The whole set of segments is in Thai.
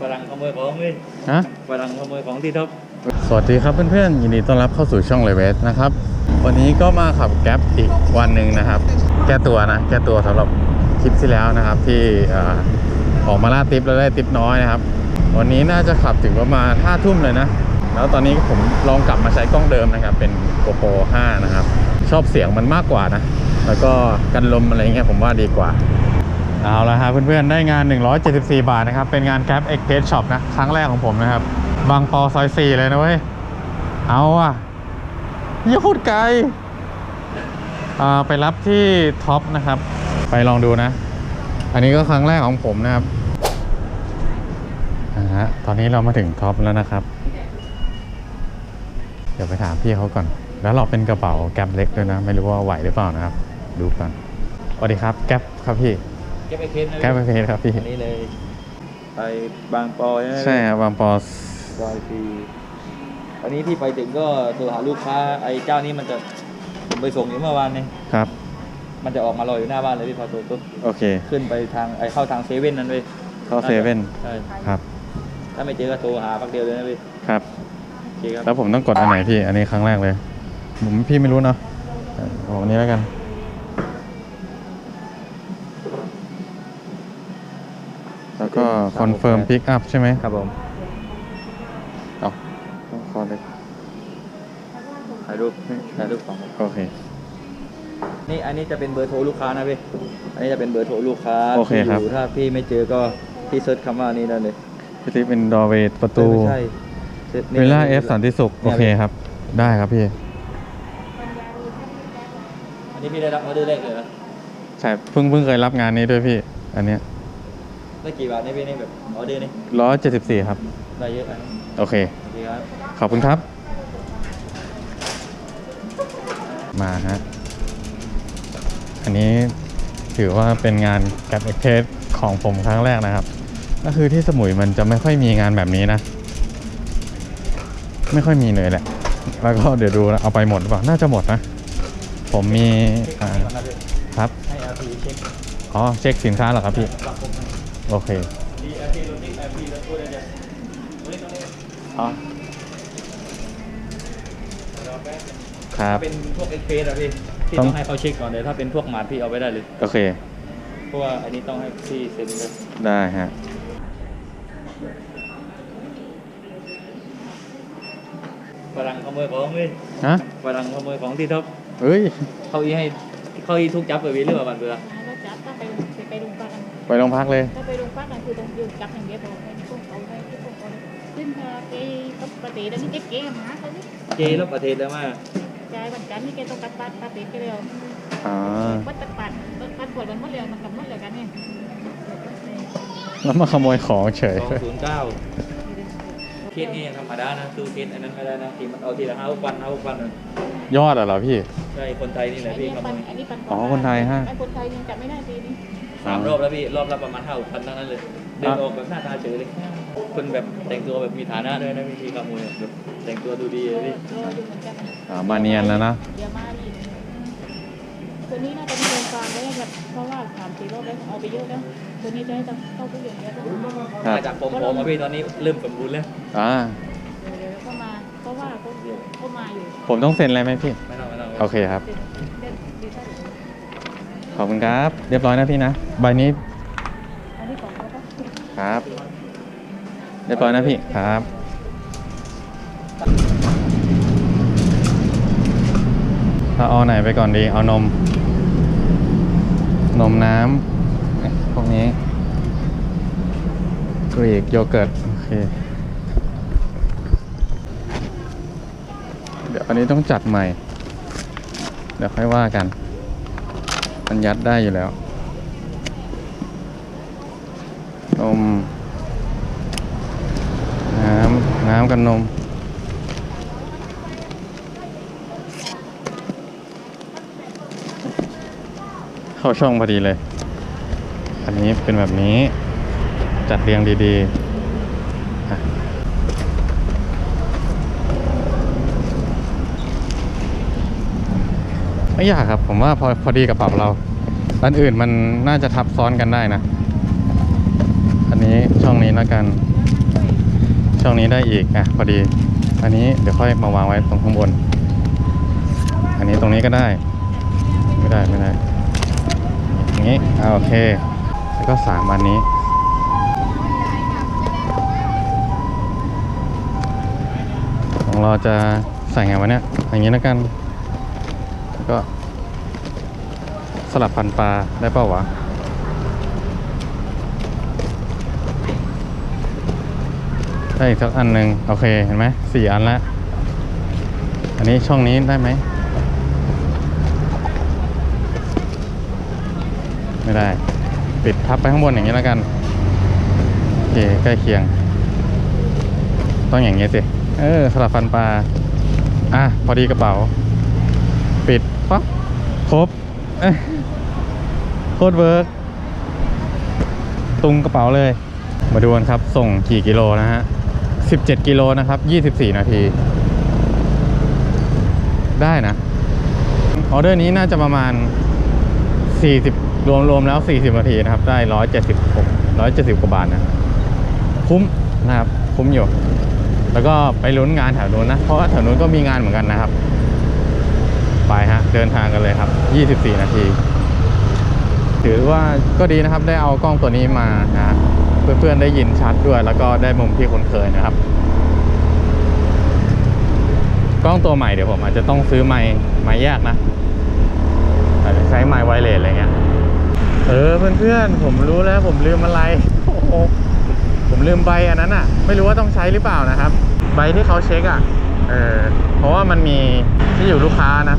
ฝรั่งขโมยของเลยฮะฝรั่งขโมยของที่ท็อปสวัสดีครับเพื่อนๆยินดีต้อนรับเข้าสู่ช่องเลเวสนะครับ วันนี้ก็มาขับแก๊ปอีกวันหนึ่งนะครับ แก้ตัวนะ แก้ตัวสำหรับคลิปที่แล้วนะครับที่เอ่อออกมาล่าติปแล้วได้ติปน้อยนะครับ วันนี้น่าจะขับถึงประมาณห้าทุ่มเลยนะ แล้วตอนนี้ผมลองกลับมาใช้กล้องเดิมนะครับ เป็น GoPro 5 นะครับ ชอบเสียงมันมากกว่านะ แล้วก็กันลมอะไรเงี้ยผมว่าดีกว่า เอาละครับเพื่อนๆ ได้งาน 174 บาทนะครับ เป็นงาน Gap Express Shop นะ ครั้งแรกของผมนะครับ บางปอซอย 4 เลยนะเว้ย เอาอะยโคตไกลอ่าไปรับที่ท็อปนะครับ ไปลองดูนะ อันนี้ก็ครั้งแรกของผมนะครับอ่าฮะตอนนี้เรามาถึงท็อปแล้วนะครับ เดี๋ยวไปถามพี่เขาก่อน แล้วเราเป็นกระเป๋าแก๊ปเล็กด้วยนะ ไม่รู้ว่าไหวหรือเปล่านะครับ ดูกันสวัสดีครับ แก๊ปครับพี่ แกไปเคสนะแก๊ปประเภทครับพี่ อันนี้เลย ไปบางปอใช่ไหมใช่ครับบางปอซอยปีอันนี้ที่ไปถึงก็โทรหาลูกค้าไอ้เจ้านี้มันจะผมไปส่งอยู่เมื่อวานนี่ครับ มันจะออกมารออยู่หน้าบ้านเลยพี่พอตัวปุ๊บโอเค ขึ้นไปทางไอ้เข้าทางเซเว่นนั่นเว้ยเข้าเซเว่นใช่ครับถ้าไม่เจอก็โทรหาพักเดียวเลยนะพี่ครับโอเคครับแล้วผมต้องกดอันไหนพี่ อันนี้ครั้งแรกเลยผมพี่ไม่รู้เนาะเออเอาอันนี้แล้วกัน แล้ว ก็คอนเฟิร์มพิกอัพใช่ไหมครับผมเอาต้องคอเลยถ่ายรูปถ่ายรูปสองโอเค นี่อันนี้จะเป็นเบอร์โทรลูกค้านะพี่ อันนี้จะเป็นเบอร์โทรลูกค้าโอเคครับที่ยู่ถ้าพี่ไม่เจอก็พี่เซิร์ชคำว่านี้ได้เลยพี่ติ๊กเป็นดอเวย์ประตูไม่ใช่ซิร์ชนี่เวลาเอฟสันติสุขโอเคครับ ได้ครับพี่ อันนี้พี่ได้รับออเดอร์แรกเลยเหรอใช่เพิ่งเพิ่งเคยรับงานนี้ด้วยพี่ อันเนี้ย ได้กี่บาทนี่พี่นี่แบบออเดอร์นี่ร้อยเจ็ดสิบสี่ครับ ได้เยอะนะโอเคโอเคครับ ขอบคุณครับ มาฮะ อันนี้ถือว่าเป็นงานแก p เอ็กเทสของผมครั้งแรกนะครับ ก็คือที่สมุยมันจะไม่ค่อยมีงานแบบนี้นะ ไม่ค่อยมีเลยแหละ แล้วก็เดี๋ยวดูนะเอาไปหมดหรือเปล่า น่าจะหมดนะ ผมมีอ่าเช็คก่อนนะพี่ครับ ให้ LP เช็คอ๋อ เช็คสินค้าเหรอครับพี่ ปรับปรุงนะ โอเคดี LP โลจิก LP แล้วพูดได้เลยตรงนี้ตรงนี้อ๋อรอแป๊บนึงครับถ้าเป็นพวกเอ็กเพสอะพี่พี่ต้ต้อองงให้เขาเช็คก่อนเดี๋ยวถ้าเป็นพวกหมาดพี่เอาไปได้เลย โอเค เพราะว่าอันนี้ต้องให้พี่เซ็นเลยได้ฮะฝรั่งขโมยของเลยฮะฝรั่งขโมยของที่ท็อปเฮ้ย เขาอีให้เขาอีทุกจับเลยพี่เรื่องมันเบื่อรถจับก็ไปไปไปโรงพยาบาลกันไปโรงพักเลย ถ้าไปโรงพยาบาลกันคือต้องยืนจับอย่างเดียวพอไม่ได้ต้องเอาไม่ได้ต้องเอาขึ้นมาเกย์ต้องปฏิแล้วนี่เก๊เก๊หาเขานี่เจรบประเทศแล้วมาจ่ายวันจันทร์นี่แกต้องกัดบัตรปฏิไปเร็วอ๋อวัดตัดปัดปัดปวดมันหมดเร็วมันกับหมดเร็วกันเนี่ยแล้วมาขโมยของเฉยสองศูนย์เก้าเคสนี้ยังธรรมดานะสู้เคสอันนั้นไม่ได้นะทีมันเอาทีละห้าพันห้าพันอะยอดเหรอพี่ ใช่คนไทยนี่แหละอันพี่นี้ขโมปันยอันนี้ปันอ๋อคนไทยฮะไอ้คนไทยยังจับไม่ได้ทีนี้สามรอบแล้วพี่รอบละประมาณห้าพันทั้งนั้นเลย เดินออกแบบหน้าตาเฉยเลยคนแบบแต่งตัวแบบมีฐานะด้วยนะพี่ที่ขโมยอะแบบแต่งตัวดูดีเลยพี่รออยู่เหมือนกันอ่ามาเนียนแล้วนะเดี๋ยวมาอีกตัวนี้น่าจะมีโครงการไว้แบบเพราะว่าสามสี่รอบแล้วเอาไปเยอะแล้วตัวนี้จะให้เข้าผู้หญิงแล้วครับมาจากผมผมมาพี่ตอนนี้เริ่มสมบูรณ์แล้วอ่าเดี๋ยวเดี๋ยวก็มาเพราะว่าเขาอยู่เขามาอยู่ผมต้องเซ็นอะไรไหมพี่ไม่ต้องไม่ต้องโอเคครับเด็ดเด็ดเด็ดได้ขอบคุณครับ เรียบร้อยนะพี่นะ ใบนี้อันนี้ของเขาปะ ครับเรียบร้อยนะพี่ครับถ้าเอาไหนไปก่อนดี เอานม นมน้ำพวกนี้ กรีกโยเกิร์ต โอเค เดี๋ยวอันนี้ต้องจัดใหม่ เดี๋ยวค่อยว่ากัน มันยัดได้อยู่แล้ว นม น้ำ น้ำกับนม เข้าช่องพอดีเลย อันนี้เป็นแบบนี้ จัดเรียงดีๆไม่ยากครับ ผมว่าพอพอดีกับปรับเราอันอื่นมันน่าจะทับซ้อนกันได้นะ นี้ช่องนี้แล้วกัน ช่องนี้ได้อีกอะพอดี อันนี้เดี๋ยวค่อยมาวางไว้ตรงข้างบน อันนี้ตรงนี้ก็ได้ ไม่ได้ไม่ได้อย่างนี้อ่าโอเค แล้วก็สามอันนี้ของเราจะใส่ไงวะเนี่ยอย่างนี้แล้วกัน ก็สลับพันปลาได้เปล่าวะ ได้อีกสักอันหนึ่งโอเคเห็นไหมสี่อันแล้วอันนี้ช่องนี้ได้ไหม ไม่ได้ ปิดทับไปข้างบนอย่างนี้แล้วกัน โอเค ใกล้เคียง ต้องอย่างนี้สิ เออสลับฟันปลา อะ พอดีกระเป๋า ปิดปั๊บครบโคตรเวิร์กตุงกระเป๋าเลย มาดูกันครับ ส่งกี่กิโลนะฮะ 17 กิโลนะครับ 24 นาที ได้นะ ออเดอร์นี้น่าจะประมาณ 40 รวมรวมแล้ว 40 นาทีนะครับ ได้ 176 170 กว่าบาทนะ คุ้มนะครับ คุ้มอยู่ แล้วก็ไปลุ้นงานแถวนู้นนะ เพราะว่าแถวนู้นก็มีงานเหมือนกันนะครับ ไปฮะ เดินทางกันเลยครับ 24 นาที ถือว่าก็ดีนะครับ ได้เอากล้องตัวนี้มานะ เพื่อนๆได้ยินชัดด้วย แล้วก็ได้มุมที่คุ้นเคยนะครับ กล้องตัวใหม่เดี๋ยวผมอาจจะต้องซื้อไม้ไม้แยกนะอาจจะใช้ไม้ไวเลสอะไรเงี้ยเออเพื่อนๆผมรู้แล้วผมลืมอะไรโอ้โหผมลืมใบอันนั้นอะ ไม่รู้ว่าต้องใช้หรือเปล่านะครับ ใบที่เขาเช็คอะเออเพราะว่ามันมีที่อยู่ลูกค้านะ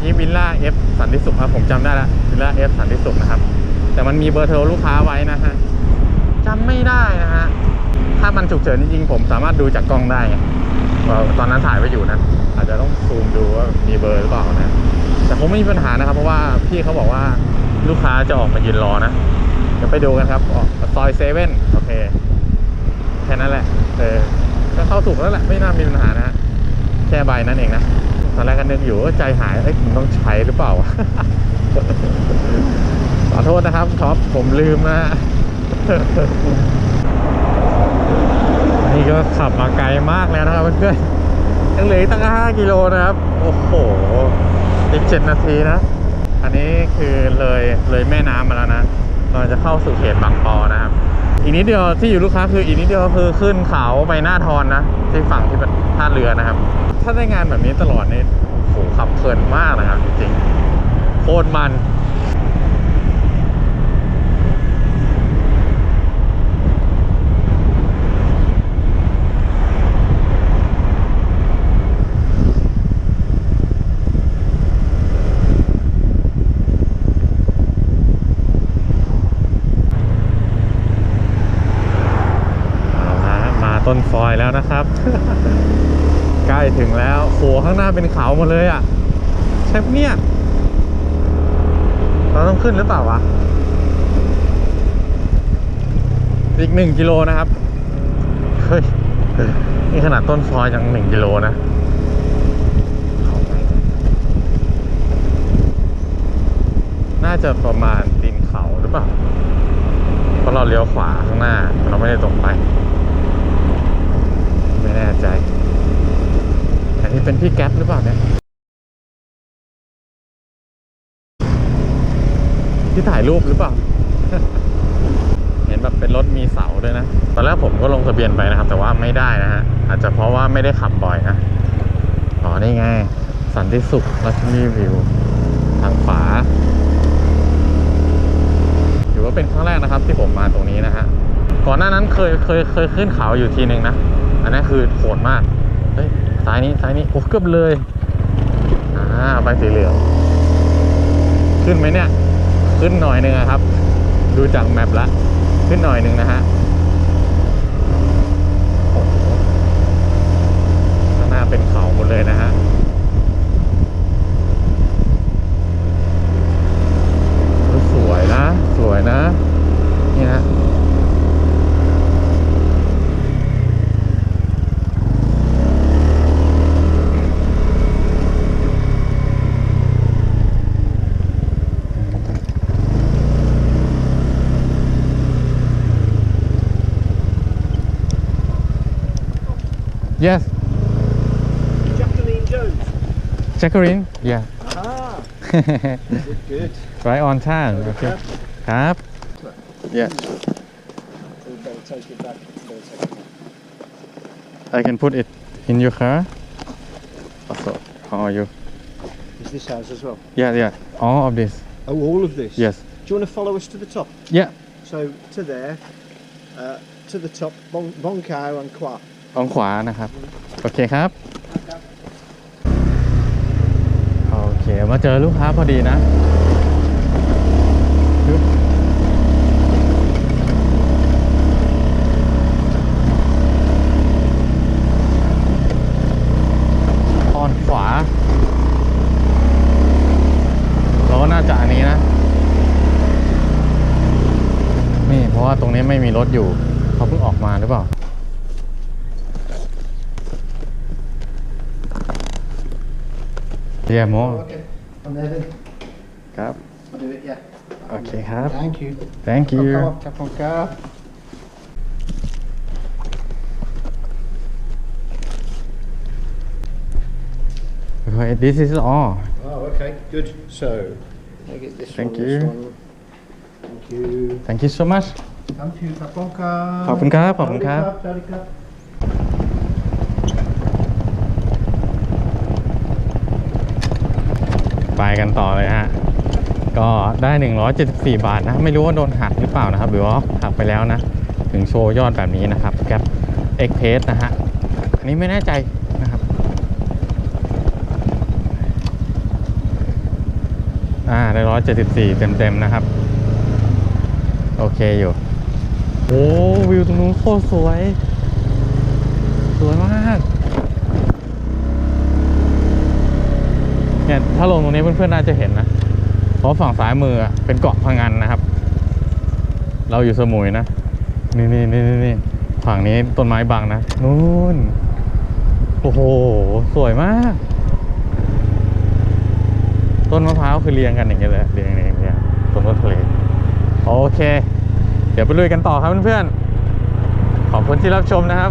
ที่วิลล่าเอฟสันติสุขครับผมจำได้ละวิลล่าเอฟสันติสุขนะครับ แต่มันมีเบอร์โทรลูกค้าไว้นะฮะ จำไม่ได้นะฮะ ถ้ามันฉุกเฉินจริงๆผมสามารถดูจากกล้องได้ไงตอนนั้นถ่ายไว้อยู่นะ อาจจะต้องซูมดูว่ามีเบอร์หรือเปล่านะ แต่คงไม่มีปัญหานะครับ เพราะว่าพี่เขาบอกว่าลูกค้าจะออกมายืนรอนะ เดี๋ยวไปดูกันครับ ออกซอยเซเว่นโอเค แค่นั้นแหละ เออ ก็เข้าถูกแล้วแหละ ไม่น่ามีปัญหานะแค่ใบนั้นเองนะ ตอนแรกก็นึกอยู่ว่าใจหาย เอ้ยผมต้องใช้หรือเปล่า ขอโทษนะครับท็อปผมลืมนะ นี่ก็ขับมาไกลมากแล้วนะครับเพื่อนๆยังเหลืออีกตั้ง 5 กิโลนะครับ โอ้โห อีก 7 นาทีนะ อันนี้คือเลยเลยแม่น้ำมาแล้วนะเราจะเข้าสู่เขตบางปอนะครับ อีกนิดเดียวที่อยู่ลูกค้าคืออีกนิดเดียวคือขึ้นเขาไปหน้าทอนนะ ที่ฝั่งที่เป็นท่าเรือนะครับ ถ้าได้งานแบบนี้ตลอดนี่โอ้โหขับเพลินมากนะครับจริงๆโคตรมัน เอาละมา ต้นซอยแล้วนะครับ ใกล้ถึงแล้วโหข้างหน้าเป็นเขาหมดเลยอะใช่ปะเนี่ย เราต้องขึ้นหรือเปล่าวะ อีกหนึ่งกิโลนะครับ เฮ้ย นี่ขนาดต้นซอยยังหนึ่งกิโลนะน่าจะประมาณตีนเขาหรือเปล่า เพราะเราเลี้ยวขวาข้างหน้า เราไม่ได้ตรงไป ไม่แน่ใจ อันนี้เป็นพี่แก๊ปหรือเปล่าเนี่ยที่ถ่ายรูปหรือเปล่า เห็นแบบเป็นรถมีเสาด้วยนะ ตอนแรกผมก็ลงทะเบียนไปนะครับ แต่ว่าไม่ได้นะฮะ อาจจะเพราะว่าไม่ได้ขับบ่อยนะ อ๋อ นี่ไง สันติสุขรัชมีวิว ทางขวา ถือว่าเป็นครั้งแรกนะครับที่ผมมาตรงนี้นะฮะ ก่อนหน้านั้นเคยเคยเคยขึ้นเขาอยู่ทีนึงนะ อันนั้นคือโหดมาก เฮ้ยซ้ายนี้ซ้ายนี้โอ้เกือบเลย อ่าไปสีเหลือง ขึ้นไหมเนี่ย ขึ้นหน่อยหนึงครับ ดูจากแมปละ ขึ้นหน่อยหนึ่งนะฮะโอ้โหข้างหน้าเป็นเขาหมดเลยนะฮะสวยนะ สวยนะ นี่ฮะ Yes. Jacqueline Jones. Jacqueline? Yeah. Ah. good, good. Right on time. Okay. Cap. Yeah. I can put it in your car. Also, how are you? Is this house as well? Yeah, yeah. All of this. Oh, all of this? Yes. Do you want to follow us to the top? Yeah. So, to there, uh, to the top, Bonkao and Qua. อองขวานะครับ โอเคครับ โอเค มาเจอลูกค้าพอดีนะออนขวาเราก็น่าจะอันนี้นะ นี่ เพราะว่าตรงนี้ไม่มีรถอยู่ เขาเพิ่งออกมาหรือเปล่า Yeah, more. Okay. I'm there Cap. I'll do it, yeah. Okay, cap. Thank you. thank you ขอบคุณครับ Okay, this is all Oh, okay, good. So, I get this Thank one, you. this one. Thank you. thank you so much Thank you. ขอบคุณครับขอบคุณครับขอบคุณครับ สวัสดีครับ ไปกันต่อเลยฮะ ก็ได้ 174 บาทนะ ไม่รู้ว่าโดนหักหรือเปล่านะครับ หรือว่าหักไปแล้วนะ ถึงโชว์ยอดแบบนี้นะครับแก p เอ็กเพสนะฮะ อันนี้ไม่แน่ใจนะครับ อ่าได้174 เต็มๆนะครับ โอเคอยู่ โอ้วิวตรงนู้นโคตรสวย สวยมาก เนี่ยถ้าลงตรงนี้เพื่อนๆน่าจะเห็นนะเพราะฝั่งซ้ายมือเป็นเกาะพังงานนะครับ เราอยู่สมุยนะนี่นี่นี่นี่นี่ฝั่งนี้ต้นไม้บังนะนู่นโอ้โหสวยมาก ต้นมะพร้าวคือเรียงกันอย่างเงี้ยเลยเรียงเรียงเรียงต้นมะทะเลโอเค เดี๋ยวไปลุยกันต่อครับเพื่อนๆขอบคุณที่รับชมนะครับ